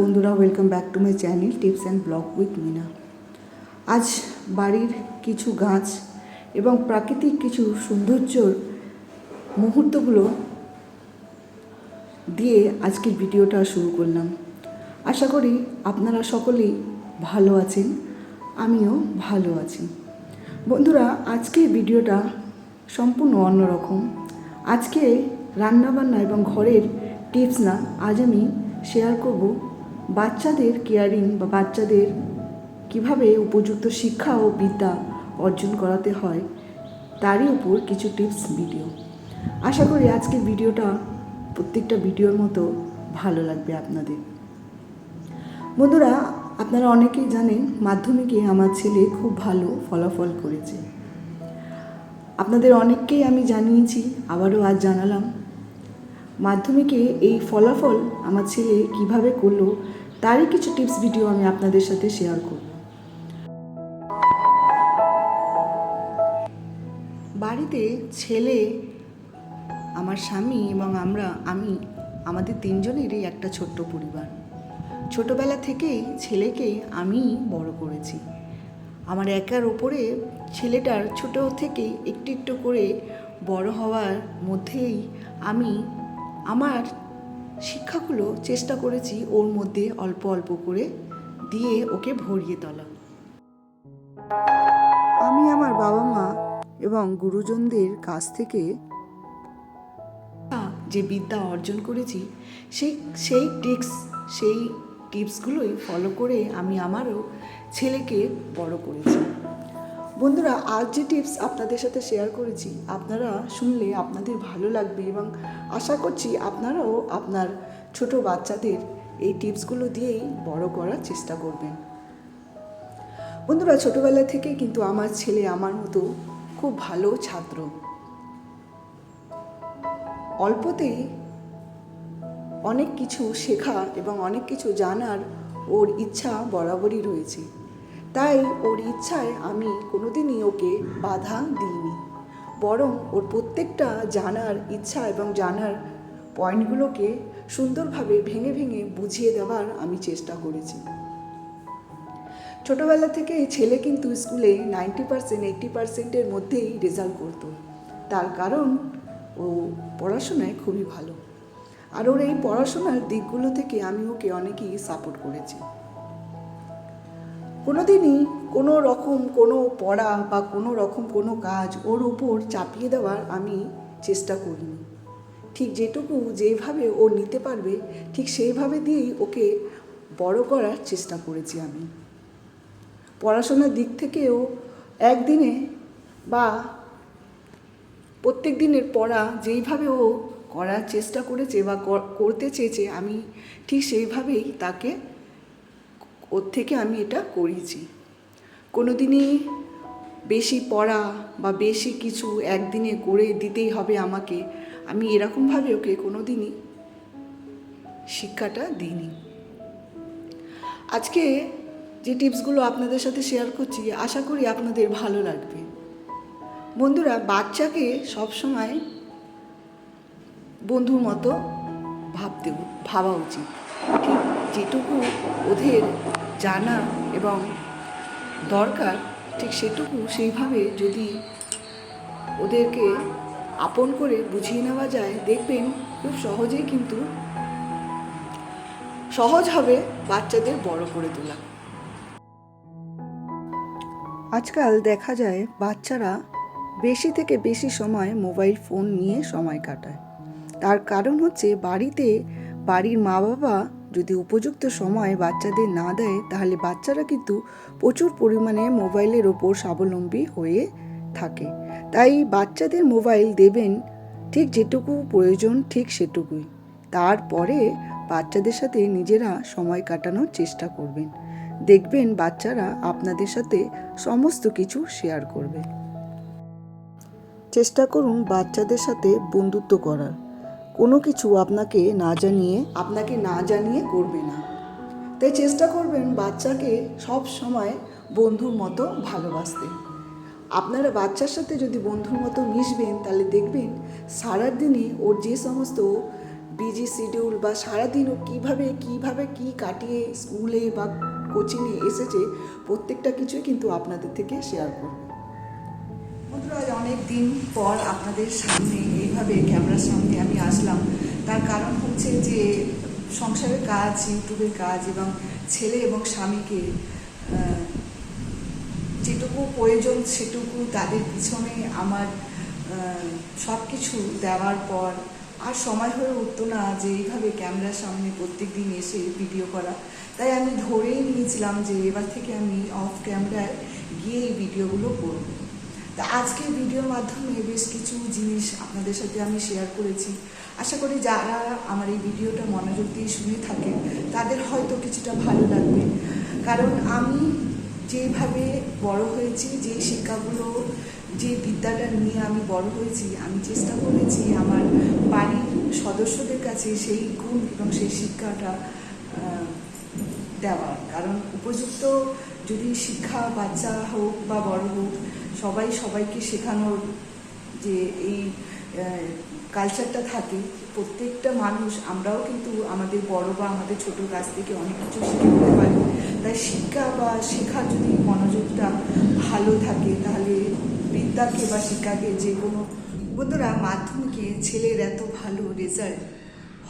বন্ধুরা welcome back to my channel tips and blog with Mina আজ বাড়ির কিছু গাছ এবং প্রাকৃতিক কিছু সৌন্দর্যর মুহূর্তগুলো দিয়ে আজকের ভিডিওটা শুরু করলাম। আশা করি আপনারা সকলেই ভালো আছেন, আমিও ভালো আছি। বন্ধুরা আজকের ভিডিওটা সম্পূর্ণ অন্যরকম আজকে রান্নাবান্না এবং ঘরের টিপস না, আজ আমি শেয়ার করব বাচ্চাদের কেয়ারিং বা বাচ্চাদের কীভাবে উপযুক্ত শিক্ষা ও বিদ্যা অর্জন করাতে হয়, তারই উপর কিছু টিপস ভিডিও আশা করি আজকের ভিডিওটা প্রত্যেকটা ভিডিওর মতো ভালো লাগবে আপনাদের। বন্ধুরা, আপনারা অনেকেই জানেন মাধ্যমিকে আমার ছেলে খুব ভালো ফলাফল করেছে। আপনাদের অনেককেই আমি জানিয়েছি, আবারও আজ জানালাম মাধ্যমিকে এই ফলাফল আমার ছেলে কীভাবে করল, তারই কিছু টিপস ভিডিও আমি আপনাদের সাথে শেয়ার করব। বাড়িতে ছেলে, আমার স্বামী এবং আমরা, আমি, আমাদের তিনজনেরই একটা ছোট্ট পরিবার। ছোটবেলা থেকেই ছেলেকে আমি বড় করেছি। আমার একার ওপরে ছেলেটার ছোট থেকে একটু একটু করে বড় হওয়ার মধ্যেই আমি আমার শিক্ষাগুলো চেষ্টা করেছি ওর মধ্যে অল্প অল্প করে দিয়ে ওকে ভরিয়ে তোলা। আমি আমার বাবা মা এবং গুরুজনদের কাছ থেকে যে বিদ্যা অর্জন করেছি, সেই সেই টিপস, সেই টিপসগুলোই ফলো করে আমি আমারও ছেলেকে বড় করেছি। বন্ধুরা, আজ যে টিপস আপনাদের সাথে শেয়ার করেছি, আপনারা শুনলে আপনাদের ভালো লাগবে এবং আশা করছি আপনারাও আপনার ছোট বাচ্চাদের এই টিপসগুলো দিয়েই বড় করার চেষ্টা করবেন। বন্ধুরা, ছোটবেলা থেকে কিন্তু আমার ছেলে আমার মতো খুব ভালো ছাত্র। অল্পতেই অনেক কিছু শেখা এবং অনেক কিছু জানার ওর ইচ্ছা বরাবরই রয়েছে। তাই ওর ইচ্ছায় আমি কোনোদিনই ওকে বাধা দিইনি। বরং ওর প্রত্যেকটা জানার ইচ্ছা এবং জানার পয়েন্টগুলোকে সুন্দরভাবে ভেঙে ভেঙে বুঝিয়ে দেওয়ার আমি চেষ্টা করেছি। ছোটোবেলা থেকেই ছেলে কিন্তু স্কুলে নাইনটি পার্সেন্ট, এইট্টি পার্সেন্টের মধ্যেই রেজাল্ট করতো। তার কারণ ও পড়াশোনায় খুবই ভালো। আর ওর এই পড়াশোনার দিকগুলো থেকে আমি ওকে অনেকেই সাপোর্ট করেছি। কোনোদিনই কোনো রকম কোনো পড়া বা কোনো রকম কোনো কাজ ওর উপর চাপিয়ে দেওয়ার আমি চেষ্টা করিনি। ঠিক যেটুকু যেভাবে ও নিতে পারবে, ঠিক সেইভাবে দিয়েই ওকে বড় করার চেষ্টা করেছি আমি। পড়াশোনার দিক থেকেও একদিনে বা প্রত্যেক দিনের পড়া যেইভাবে ও করার চেষ্টা করেছে বা করতে চেয়েছে, আমি ঠিক সেইভাবেই তাকে ওর থেকে আমি এটা করিয়েছি কোনো দিনই বেশি পড়া বা বেশি কিছু একদিনে করে দিতেই হবে আমাকে। আমি এরকমভাবে ওকে কোনো দিনই শিক্ষাটা দিইনি। আজকে যে টিপসগুলো আপনাদের সাথে শেয়ার করছি, আশা করি আপনাদের ভালো লাগবে। বন্ধুরা, বাচ্চাকে সবসময় বন্ধুর মতো ভাবতে ভাবা উচিত। ঠিক যেটুকু ওদের জানা এবং দরকার, ঠিক সেটুকু সেইভাবে যদি ওদেরকে আপন করে বুঝিয়ে নেওয়া যায়, দেখবেন খুব সহজেই কিন্তু সহজ হবে বাচ্চাদের বড় করে তোলা। আজকাল দেখা যায় বাচ্চারা বেশি থেকে বেশি সময় মোবাইল ফোন নিয়ে সময় কাটায়। তার কারণ হচ্ছে বাড়িতে বাড়ির মা বাবা যদি উপযুক্ত সময় বাচ্চাদের না দেয়, তাহলে বাচ্চারা কিন্তু প্রচুর পরিমাণে মোবাইলের ওপর স্বাবলম্বী হয়ে থাকে। তাই বাচ্চাদের মোবাইল দেবেন ঠিক যেটুকু প্রয়োজন ঠিক সেটুকুই। তারপরে বাচ্চাদের সাথে নিজেরা সময় কাটানোর চেষ্টা করবেন। দেখবেন বাচ্চারা আপনাদের সাথে সমস্ত কিছু শেয়ার করবে। চেষ্টা করুন বাচ্চাদের সাথে বন্ধুত্ব করার। কোনো কিছু আপনাকে না জানিয়ে, আপনাকে না জানিয়ে করবে না। তাই চেষ্টা করবেন বাচ্চাকে সব সময় বন্ধুর মতো ভালোবাসতে। আপনারা বাচ্চার সাথে যদি বন্ধুর মতো মিশবেন, তাহলে দেখবেন সারাদিনই ওর যে সমস্ত বিজি শিডিউল বা সারাদিন ও কীভাবে কীভাবে কী কাটিয়ে স্কুলে বা কোচিংয়ে এসেছে, প্রত্যেকটা কিছুই কিন্তু আপনাদের থেকে শেয়ার করব। অনেক দিন পর আপনাদের সামনে এইভাবে ক্যামেরার সামনে আমি আসলাম। তার কারণ হচ্ছে যে সংসারের কাজ, ইউটিউবের কাজ এবং ছেলে এবং স্বামীকে যেটুকু প্রয়োজন সেটুকু তাদের পিছনে আমার সব কিছু দেওয়ার পর আর সময় হয়ে উঠতো না যে এইভাবে ক্যামেরার সামনে প্রত্যেক দিন এসে ভিডিও করা। তাই আমি ধরেই নিয়েছিলাম যে এবার থেকে আমি অফ ক্যামেরায় গিয়ে এই ভিডিওগুলো করব। তা আজকের ভিডিওর মাধ্যমে বেশ কিছু জিনিস আপনাদের সাথে আমি শেয়ার করেছি। আশা করি যারা আমার এই ভিডিওটা মনোযোগ দিয়ে শুনে থাকেন, তাদের হয়তো কিছুটা ভালো লাগবে। কারণ আমি যেভাবে বড় হয়েছি, যে শিক্ষাগুলো, যে বিদ্যাটা নিয়ে আমি বড় হয়েছি, আমি চেষ্টা করেছি আমার বাড়ির সদস্যদের কাছে সেই গুণ এবং সেই শিক্ষাটা দেওয়ার কারণ উপযুক্ত যদি শিক্ষা বাচ্চা হোক বা বড় হোক সবাই সবাইকে শেখানোর যে এই কালচারটা থাকে, প্রত্যেকটা মানুষ, আমরাও কিন্তু আমাদের বড় বা আমাদের ছোট কাছ থেকে অনেক কিছু শিখে নিতে পারি। তাই শিক্ষা বা শেখার যদি মনোযোগটা ভালো থাকে, তাহলে বিদ্যাকে বা শিক্ষাকে যে কোনো, বন্ধুরা, মাধ্যমিকে ছেলের এত ভালো রেজাল্ট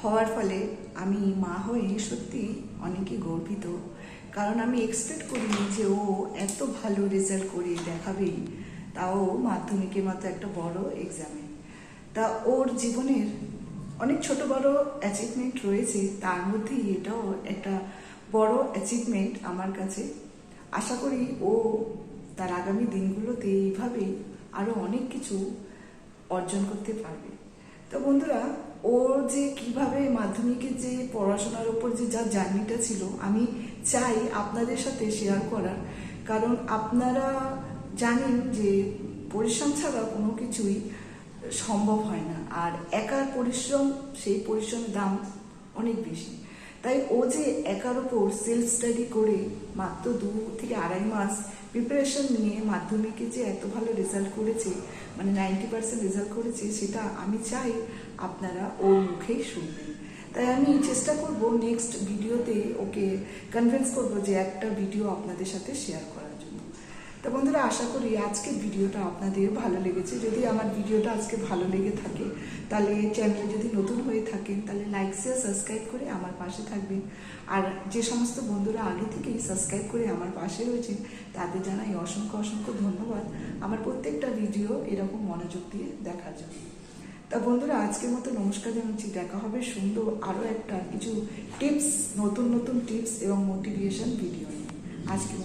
হওয়ার ফলে আমি মা হয়ে সত্যি অনেকই গর্বিত। কারণ আমি এক্সপেক্ট করিনি যে ও এত ভালো রেজাল্ট করে দেখাবেই তাও মাধ্যমিকের মতো একটা বড় এক্সামে তা ওর জীবনের অনেক ছোট বড় অ্যাচিভমেন্ট রয়েছে, তার মধ্যেই এটাও একটা বড় অ্যাচিভমেন্ট আমার কাছে। আশা করি ও তার আগামী দিনগুলোতে এইভাবেই আরও অনেক কিছু অর্জন করতে পারবে। তো বন্ধুরা ওর যে কীভাবে মাধ্যমিকে যে পড়াশোনার ওপর যে যা জার্নিটা ছিল, আমি চাই আপনাদের সাথে শেয়ার করার। কারণ আপনারা জানেন যে পরিশ্রম ছাড়া কোনো কিছুই সম্ভব হয় না। আর একার পরিশ্রম, সেই পরিশ্রমের দাম অনেক বেশি। তাই ও যে একার ওপর সেলফ স্টাডি করে মাত্র দু থেকে আড়াই মাস প্রিপারেশন নিয়ে মাধ্যমিকে যে এত ভালো রেজাল্ট করেছে মানে নাইনটি পার্সেন্ট রেজাল্ট করেছে, সেটা আমি চাই আপনারা ওর মুখেই শুনবেন। তাই আমি চেষ্টা করব নেক্সট ভিডিওতে ওকে কনভিন্স করব যে একটা ভিডিও আপনাদের সাথে শেয়ার করার জন্য। তো বন্ধুরা, আশা করি আজকের ভিডিওটা আপনাদের ভালো লেগেছে। যদি আমার ভিডিওটা আজকে ভালো লেগে থাকে, তাহলে চ্যানেলে যদি নতুন হয়ে থাকেন, তাহলে লাইক শেয়ার সাবস্ক্রাইব করে আমার পাশে থাকবেন। আর যে সমস্ত বন্ধুরা আগে থেকেই সাবস্ক্রাইব করে আমার পাশে রয়েছেন, তাদের জানাই অসংখ্য অসংখ্য ধন্যবাদ। আমার প্রত্যেকটা ভিডিও এরকম মনোযোগ দিয়ে দেখার জন্য। তা বন্ধুরা, আজকের মতো নমস্কার জানাচ্ছি। দেখা হবে সুন্দর আরও একটা কিছু টিপস নতুন নতুন টিপস এবং মোটিভেশন ভিডিও নিয়ে। আজকের মতো